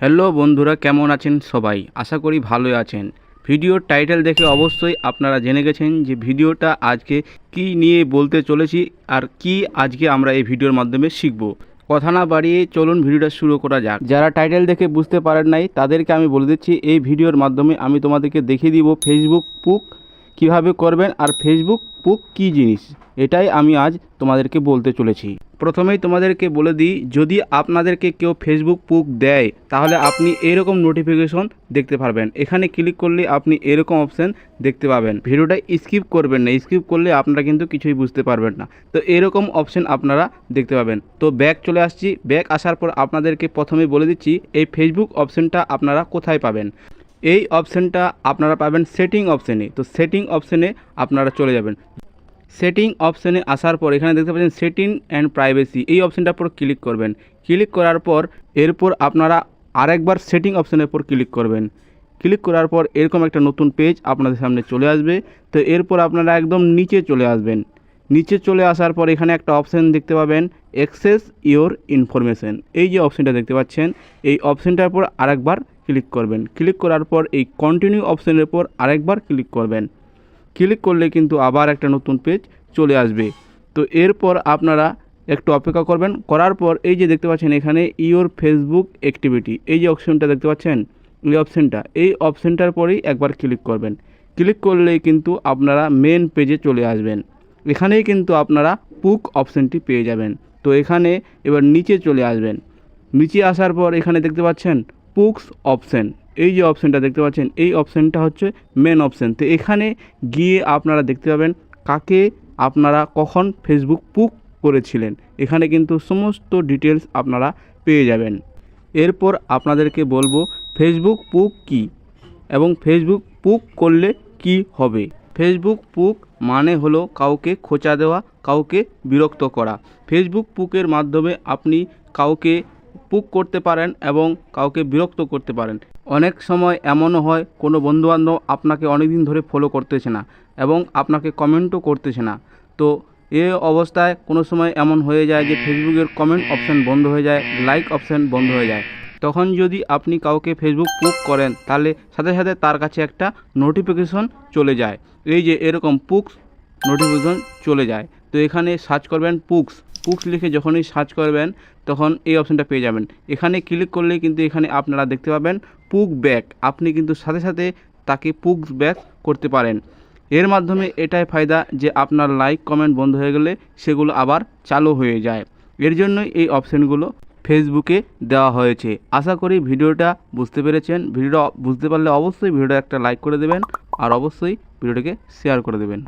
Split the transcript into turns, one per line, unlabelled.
Hello বন্ধুরা, কেমন আছেন সবাই? আশা করি ভালোই আছেন। ভিডিওর টাইটেল দেখে অবশ্যই আপনারা জেনে গেছেন যে ভিডিওটা আজকে কি নিয়ে বলতে চলেছি আর কি আজকে আমরা এই ভিডিওর মাধ্যমে শিখব। কথা না বাড়িয়ে চলুন ভিডিওটা শুরু করা যাক। যারা টাইটেল দেখে বুঝতে পারেন নাই, তাদেরকে আমি বলে দিচ্ছি, এই ভিডিওর মাধ্যমে আমি তোমাদেরকে দেখিয়ে দিব ফেসবুক পুক কীভাবে করবেন আর ফেসবুক পুক কী জিনিস। এটাই আমি আজ তোমাদেরকে বলতে চলেছি। প্রথমেই তোমাদেরকে বলে দিই, যদি আপনাদেরকে কেউ ফেসবুক পুক দেয়, তাহলে আপনি এরকম নোটিফিকেশন দেখতে পারবেন। এখানে ক্লিক করলে আপনি এরকম অপশান দেখতে পাবেন। ভিডিওটা স্কিপ করবেন না। স্কিপ করলে আপনারা কিন্তু কিছুই বুঝতে পারবেন না। তো এরকম অপশান আপনারা দেখতে পাবেন। তো ব্যাক চলে আসছি। ব্যাক আসার পর আপনাদেরকে প্রথমে বলে দিচ্ছি, এই ফেসবুক অপশানটা আপনারা কোথায় পাবেন? এই অপশানটা আপনারা পাবেন সেটিং অপশানে তো সেটিং অপশানে আপনারা চলে যাবেন। সেটিং অপশানে আসার পর এখানে দেখতে পাচ্ছেন সেটিং অ্যান্ড প্রাইভেসি এই অপশানটার উপর ক্লিক করবেন। ক্লিক করার পর এরপর আপনারা আরেকবার সেটিং অপশানের উপর ক্লিক করবেন। ক্লিক করার পর এরকম একটা নতুন পেজ আপনাদের সামনে চলে আসবে। তো এরপর আপনারা একদম নিচে চলে আসবেন। নিচে চলে আসার পর এখানে একটা অপশান দেখতে পাবেন অ্যাক্সেস ইওর ইনফরমেশন এই যে অপশানটা দেখতে পাচ্ছেন, এই অপশানটার উপর আরেকবার ক্লিক করবেন। ক্লিক করার পর এই কন্টিনিউ অপশানের উপর আরেকবার ক্লিক করবেন। ক্লিক করলে কিন্তু আবার একটা নতুন পেজ চলে আসবে। তো এরপর আপনারা একটু অপেক্ষা করবেন। করার পর এই যে দেখতে পাচ্ছেন এখানে ইওর ফেসবুক অ্যাক্টিভিটি। এই যে অপশনটা দেখতে পাচ্ছেন? এই অপশনটা। এই অপশনটার পরেই একবার ক্লিক করবেন। ক্লিক করলেই কিন্তু আপনারা মেন পেজে চলে আসবেন। এখানেই কিন্তু আপনারা পুক অপশনটি পেয়ে যাবেন। তো এখানে এবার নিচে চলে আসবেন। নিচে আসার পর এখানে দেখতে পাচ্ছেন পুকস অপশন। এই যে অপশানটা দেখতে পাচ্ছেন, এই অপশানটা হচ্ছে মেন অপশান তো এখানে গিয়ে আপনারা দেখতে পাবেন কাকে আপনারা কখন ফেসবুক পুক করেছিলেন। এখানে কিন্তু সমস্ত ডিটেলস আপনারা পেয়ে যাবেন। এরপর আপনাদেরকে বলব ফেসবুক পুক কি এবং ফেসবুক পুক করলে কি হবে? ফেসবুক পুক মানে হলো কাউকে খোঁচা দেওয়া, কাউকে বিরক্ত করা। ফেসবুক পুকের মাধ্যমে আপনি কাউকে পুক করতে পারেন এবং কাউকে বিরক্ত করতে পারেন। অনেক সময় এমনও হয়, কোনো বন্ধুবান্ধব আপনাকে অনেক দিন ধরে ফলো করতেছে না এবং আপনাকে কমেন্টও করতেছে না। তো এ অবস্থায় কোনো সময় এমন হয়ে যায় যে ফেসবুকের কমেন্ট অপশান বন্ধ হয়ে যায় লাইক অপশান বন্ধ হয়ে যায়। তখন যদি আপনি কাউকে ফেসবুক পুক করেন, তাহলে সাথে সাথে তার কাছে একটা নোটিফিকেশন চলে যায়। এই যে এরকম পুকস নোটিফিকেশন চলে যায়। তো এখানে সার্চ করবেন পুকস। পুকস লিখে যখনই সার্চ করবেন, তখন এই অপশানটা পেয়ে যাবেন। এখানে ক্লিক করলেই কিন্তু এখানে আপনারা দেখতে পাবেন পুক ব্যাক আপনি কিন্তু সাথে সাথে তাকে পুক ব্যাক করতে পারেন। এর মাধ্যমে এটাই ফায়দা যে আপনার লাইক কমেন্ট বন্ধ হয়ে গেলে সেগুলো আবার চালু হয়ে যায়। এর জন্যই এই অপশানগুলো ফেসবুকে দেওয়া হয়েছে। আশা করি ভিডিওটা বুঝতে পেরেছেন। ভিডিওটা বুঝতে পারলে অবশ্যই ভিডিওটা একটা লাইক করে দেবেন আর অবশ্যই ভিডিওটাকে শেয়ার করে দেবেন।